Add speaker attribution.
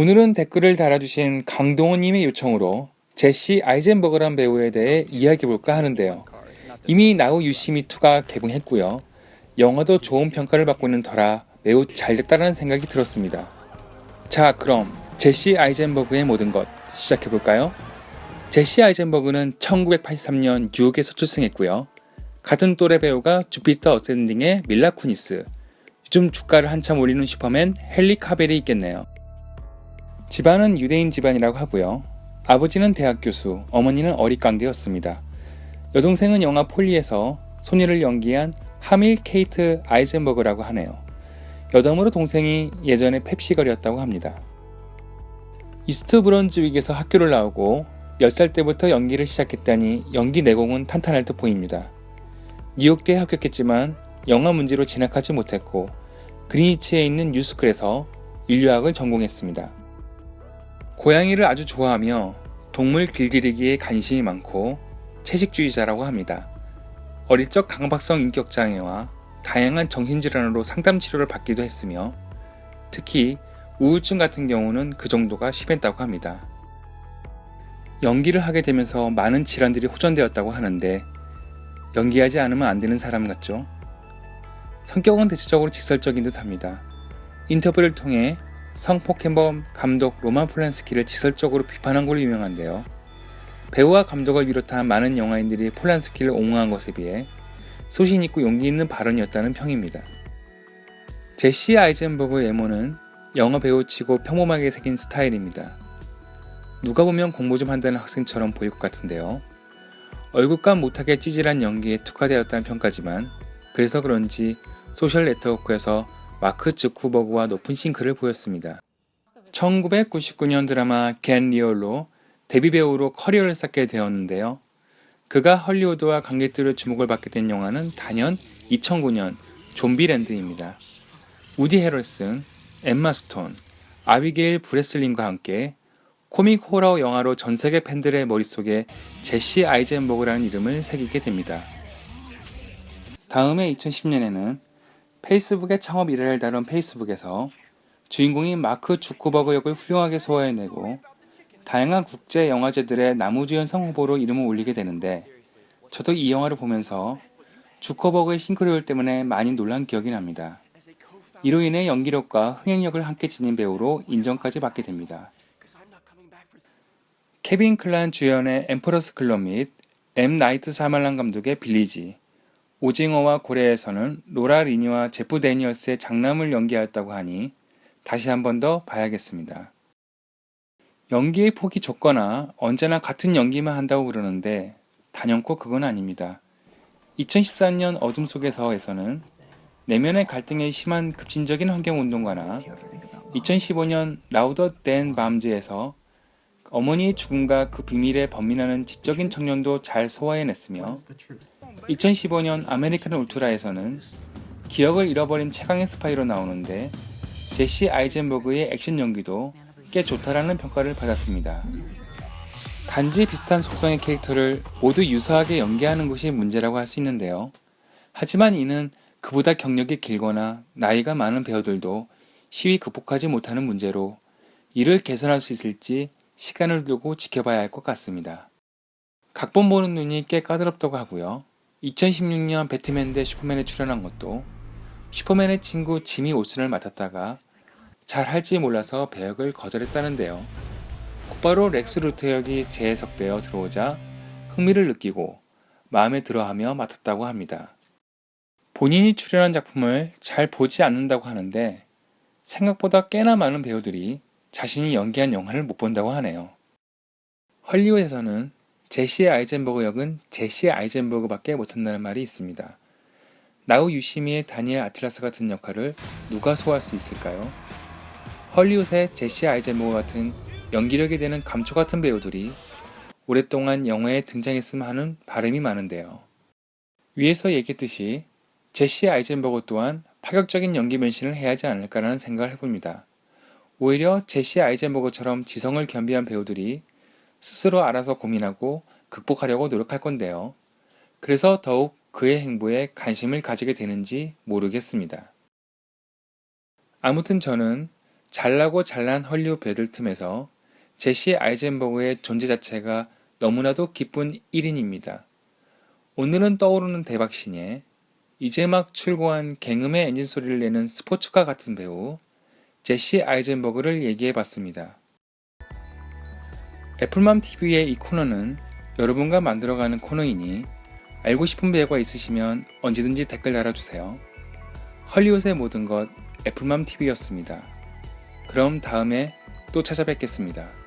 Speaker 1: 오늘은 댓글을 달아주신 강동원님의 요청으로 제시 아이젠버그란 배우에 대해 이야기해볼까 하는데요. 이미 나우 유시미 2가 개봉했고요. 영화도 좋은 평가를 받고 있는 터라 매우 잘 됐다는 생각이 들었습니다. 자, 그럼 제시 아이젠버그의 모든 것 시작해볼까요? 제시 아이젠버그는 1983년 뉴욕에서 출생했고요. 같은 또래 배우가 주피터 어센딩의 밀라 쿠니스, 요즘 주가를 한참 올리는 슈퍼맨 헨리 카벨이 있겠네요. 집안은 유대인 집안이라고 하고요. 아버지는 대학 교수, 어머니는 어릿광대였습니다. 여동생은 영화 폴리에서 소녀를 연기한 하밀 케이트 아이젠버그라고 하네요. 여담으로 동생이 예전에 펩시걸이었다고 합니다. 이스트 브런즈윅에서 학교를 나오고 10살 때부터 연기를 시작했다니 연기 내공은 탄탄할 듯 보입니다. 뉴욕대에 합격했지만 영화 문제로 진학하지 못했고 그리니치에 있는 뉴스쿨에서 인류학을 전공했습니다. 고양이를 아주 좋아하며 동물 길들이기에 관심이 많고 채식주의자라고 합니다. 어릴 적 강박성 인격장애와 다양한 정신질환으로 상담 치료를 받기도 했으며 특히 우울증 같은 경우는 그 정도가 심했다고 합니다. 연기를 하게 되면서 많은 질환들이 호전되었다고 하는데 연기하지 않으면 안 되는 사람 같죠? 성격은 대체적으로 직설적인 듯 합니다. 인터뷰를 통해 성폭행범 감독 로만 폴란스키를 직설적으로 비판한 걸로 유명한데요. 배우와 감독을 비롯한 많은 영화인들이 폴란스키를 옹호한 것에 비해 소신 있고 용기 있는 발언이었다는 평입니다. 제시 아이젠버그 외모는 영화 배우치고 평범하게 생긴 스타일입니다. 누가 보면 공부 좀 한다는 학생처럼 보일 것 같은데요. 얼굴감 못하게 찌질한 연기에 특화되었다는 평가지만 그래서 그런지 소셜 네트워크에서 마크 즈쿠버그와 높은 싱크를 보였습니다. 1999년 드라마 겐 리얼로 데뷔 배우로 커리어를 쌓게 되었는데요. 그가 헐리우드와 관객들의 주목을 받게 된 영화는 단연 2009년 좀비랜드입니다. 우디 헤럴슨, 엠마 스톤, 아비게일 브레슬린과 함께 코믹 호러 영화로 전 세계 팬들의 머릿속에 제시 아이젠버그라는 이름을 새기게 됩니다. 다음해 2010년에는 페이스북의 창업 이래를 다룬 페이스북에서 주인공인 마크 주쿠버그 역을 훌륭하게 소화해내고 다양한 국제 영화제들의 나무주연상 후보로 이름을 올리게 되는데 저도 이 영화를 보면서 주커버그의 싱크로율 때문에 많이 놀란 기억이 납니다. 이로 인해 연기력과 흥행력을 함께 지닌 배우로 인정까지 받게 됩니다. 케빈 클란 주연의 엠퍼러스 클럽 및엠 나이트 사말란 감독의 빌리지, 오징어와 고래에서는 로라 리니와 제프 데니얼스의 장남을 연기하였다고 하니 다시 한 번 더 봐야겠습니다. 연기의 폭이 좁거나 언제나 같은 연기만 한다고 그러는데 단연코 그건 아닙니다. 2014년 어둠 속에서에서는 내면의 갈등의 심한 급진적인 환경운동가나 2015년 라우더 댄 밤즈에서 어머니의 죽음과 그 비밀에 범민하는 지적인 청년도 잘 소화해냈으며 2015년 아메리칸 울트라에서는 기억을 잃어버린 최강의 스파이로 나오는데 제시 아이젠버그의 액션 연기도 꽤 좋다라는 평가를 받았습니다. 단지 비슷한 속성의 캐릭터를 모두 유사하게 연기하는 것이 문제라고 할 수 있는데요. 하지만 이는 그보다 경력이 길거나 나이가 많은 배우들도 쉬이 극복하지 못하는 문제로 이를 개선할 수 있을지 시간을 두고 지켜봐야 할 것 같습니다. 각본 보는 눈이 꽤 까다롭다고 하고요. 2016년 배트맨 대 슈퍼맨에 출연한 것도 슈퍼맨의 친구 지미 올슨을 맡았다가 잘 할지 몰라서 배역을 거절했다는데요. 곧바로 렉스 루터 역이 재해석되어 들어오자 흥미를 느끼고 마음에 들어하며 맡았다고 합니다. 본인이 출연한 작품을 잘 보지 않는다고 하는데 생각보다 꽤나 많은 배우들이 자신이 연기한 영화를 못 본다고 하네요. 헐리우드에서는 제시 아이젠버그 역은 제시 아이젠버그밖에 못한다는 말이 있습니다. 나우 유시미의 다니엘 아틀라스 같은 역할을 누가 소화할 수 있을까요? 헐리우드의 제시 아이젠버그 같은 연기력이 되는 감초 같은 배우들이 오랫동안 영화에 등장했으면 하는 바람이 많은데요. 위에서 얘기했듯이 제시 아이젠버그 또한 파격적인 연기 변신을 해야 하지 않을까라는 생각을 해봅니다. 오히려 제시 아이젠버그처럼 지성을 겸비한 배우들이 스스로 알아서 고민하고 극복하려고 노력할 건데요. 그래서 더욱 그의 행보에 관심을 가지게 되는지 모르겠습니다. 아무튼 저는 잘나고 잘난 헐리우드 배들 틈에서 제시 아이젠버그의 존재 자체가 너무나도 기쁜 1인입니다. 오늘은 떠오르는 대박신에 이제 막 출고한 갱음의 엔진 소리를 내는 스포츠카 같은 배우 제시 아이젠버그를 얘기해 봤습니다. 애플맘 TV의 이 코너는 여러분과 만들어가는 코너이니 알고 싶은 배우가 있으시면 언제든지 댓글 달아주세요. 헐리우드의 모든 것 애플맘 TV였습니다. 그럼 다음에 또 찾아뵙겠습니다.